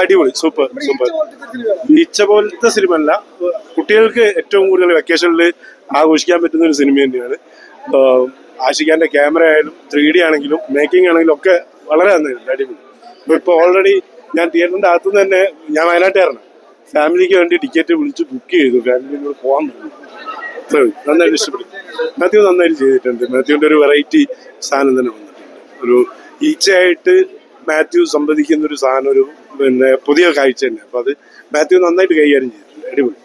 അടിപൊളി. Super super ഈച്ച പോലത്തെ സിനിമ അല്ല. കുട്ടികൾക്ക് ഏറ്റവും കൂടുതൽ വെക്കേഷനിൽ ആഘോഷിക്കാൻ പറ്റുന്ന ഒരു സിനിമ തന്നെയാണ്. ആഷിഖാന്റെ ക്യാമറ ആയാലും ത്രീ ഡി ആണെങ്കിലും മേക്കിംഗ് ആണെങ്കിലും ഒക്കെ വളരെ നന്നായിരുന്നു. അടിപൊളി. ഇപ്പൊ ഇപ്പൊ ഓൾറെഡി ഞാൻ തിയേറ്ററിന്റെ അകത്തുനിന്ന് തന്നെ ഞാൻ വയനാട്ടുകാരനാണ് ഫാമിലിക്ക് വേണ്ടി ടിക്കറ്റ് വിളിച്ച് ബുക്ക് ചെയ്തു. ഫാമിലി കൂടെ പോകാൻ പറ്റും ഉള്ളൂ. നന്നായിട്ട് ഇഷ്ടപ്പെട്ടു. മാത്യു നന്നായിട്ട് ചെയ്തിട്ടുണ്ട്. മാത്യുവിന്റെ ഒരു വെറൈറ്റി സാധനം തന്നെ വന്നിട്ടുണ്ട്. ഒരു ഈച്ചയായിട്ട് മാത്യു സംവദിക്കുന്ന ഒരു സാധനം ഒരു പിന്നെ പുതിയ കാഴ്ച തന്നെ. അപ്പൊ അത് മാത്യു നന്നായിട്ട് കൈകാര്യം ചെയ്തിട്ടുണ്ട്. അടിപൊളി.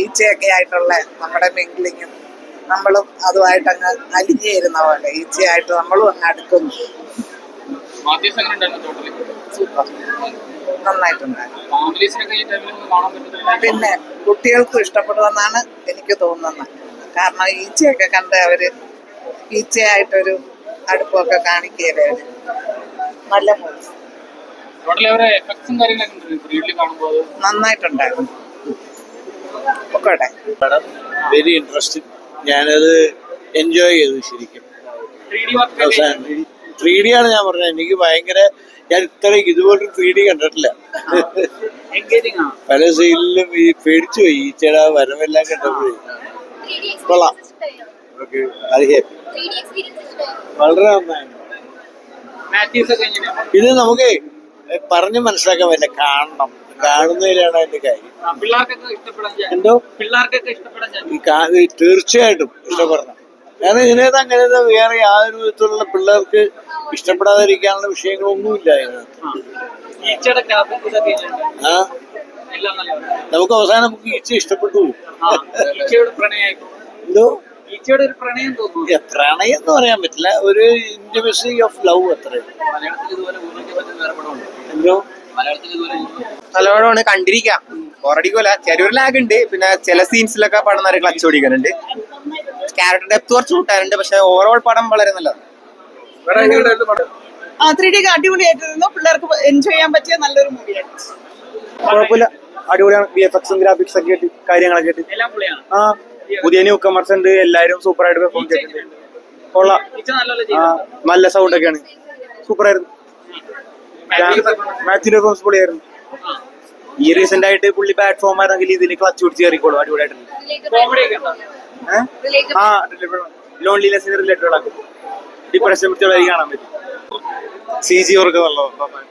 ഈച്ചയൊക്കെ ആയിട്ടുള്ള നമ്മുടെ മിങ്കിളിങ്ങും നമ്മളും അതുമായിട്ട് അങ്ങ് അലിഞ്ഞു ചേരുന്ന പോലെ ഈച്ചയായിട്ട് നമ്മളും അങ്ങ് അടുക്കുന്നു. നന്നായിട്ടുണ്ടായിരുന്നു. പിന്നെ കുട്ടികൾക്കും ഇഷ്ടപ്പെടുമെന്നാണ് എനിക്ക് തോന്നുന്നത്. കാരണം ഈച്ചയൊക്കെ കണ്ട് അവർ ഈച്ചയായിട്ടൊരു അടുപ്പമൊക്കെ കാണിക്കുകയല്ലേ നല്ല നന്നായിട്ടുണ്ടായിരുന്നു. വെരി ഇൻട്രസ്റ്റിംഗ് ഞാനത് എൻജോയ് ചെയ്തു ശരിക്കും. ത്രീ ഡി വർക്ക് അവസാനം ത്രീ ഡി ആണ് ഞാൻ പറഞ്ഞത്. എനിക്ക് ഭയങ്കര ഞാൻ ഇത്രയും ഇതുപോലൊരു ത്രീ ഡി കണ്ടിട്ടില്ല. പല സീനിലും ഈ പേടിച്ചു പോയി. ഈ ചേടാ വരവെല്ലാം കണ്ടപ്പോഴേ. കൊള്ളാം. അത്. വളരെ നന്നായി മാത്യൂസ് ഒക്കെ എങ്ങനെയാണ് ഇത് നമുക്ക് പറഞ്ഞ് മനസ്സിലാക്കാൻ പറ്റില്ല. കാണണം. കാണുന്നതിലാണ് അതിന്റെ കാര്യം. എന്തോ? പിള്ളേർക്കൊക്കെ തീർച്ചയായിട്ടും ഇഷ്ടപ്പെടണം. കാരണം ഇതിനകത്ത് അങ്ങനത്തെ വേറെ യാതൊരു വിധത്തിലുള്ള പിള്ളേർക്ക് ഇഷ്ടപ്പെടാതിരിക്കാനുള്ള വിഷയങ്ങളൊന്നുമില്ല ആ. നല്ലതാണ്. നമുക്ക് അവസാനം നമുക്ക് ഈച്ച ഇഷ്ടപ്പെട്ടു. എന്തോ? ഈച്ചയോട് ഒരു പ്രണയം തോന്നുന്നു. പ്രണയം എന്ന് പറയാൻ പറ്റില്ല. ഒരു ഇന്റിമസി ഓഫ് ലവ് അത്ര. എന്തോ? മലയാളത്തിൽ ഇതുപോലെ നല്ലോണമാണ് കണ്ടിരിക്കാം. ബോറടിക്കൂല. ചെറിയൊരു ലാഗ് ഉണ്ട്. പിന്നെ ചില സീൻസിലൊക്കെ പടം നിറയെ ക്ലച്ച് ഓടിക്കാനുണ്ട്. ക്യാരക്ടർ ഡെപ്ത് കുറച്ച് കൂട്ടാനുണ്ട്. പക്ഷെ ഓവറോൾ പടം വളരെ നല്ലതാണ്. ആ ത്രീ ഡി അടിപൊളിയായിട്ടിരുന്നു. പിള്ളേർക്ക് എൻജോയ് ചെയ്യാൻ പറ്റിയ നല്ലൊരു മൂവിയാണ് കുഴപ്പമില്ല. അടിപൊളിയാണ്. ബി എഫ് എക്സും ഗ്രാഫിക്സ് ഒക്കെ ആയിട്ട് കാര്യങ്ങളൊക്കെ ആയിട്ട്. ആ പുതിയ ന്യൂ കമേഴ്സ് ഉണ്ട് എല്ലാരും സൂപ്പർ ആയിട്ട് പെർഫോം ചെയ്തിട്ടുണ്ട്. കൊള്ളാം. നല്ല സൗണ്ട് ഒക്കെയാണ്. സൂപ്പർ ആയിരുന്നു മാച്ചിന്റെ പെർഫോമൻസ് പൊളിയായിരുന്നു. ഈ റീസെന്റ് ആയിട്ട് പുള്ളി പ്ലാറ്റ്ഫോം ആയിരുന്നെങ്കിൽ ഇതിൽ ക്ലച്ച് പിടിച്ച് കയറിക്കോളും അടിപൊളിയായിട്ടുണ്ട്. ആ ലോൺലിനെസ്സിന് റിലേറ്റഡ് ഡിപ്രഷൻ പിടിച്ചുള്ള കാണാൻ പറ്റും. സി ജി ഓർക്ക് നല്ലതാണ്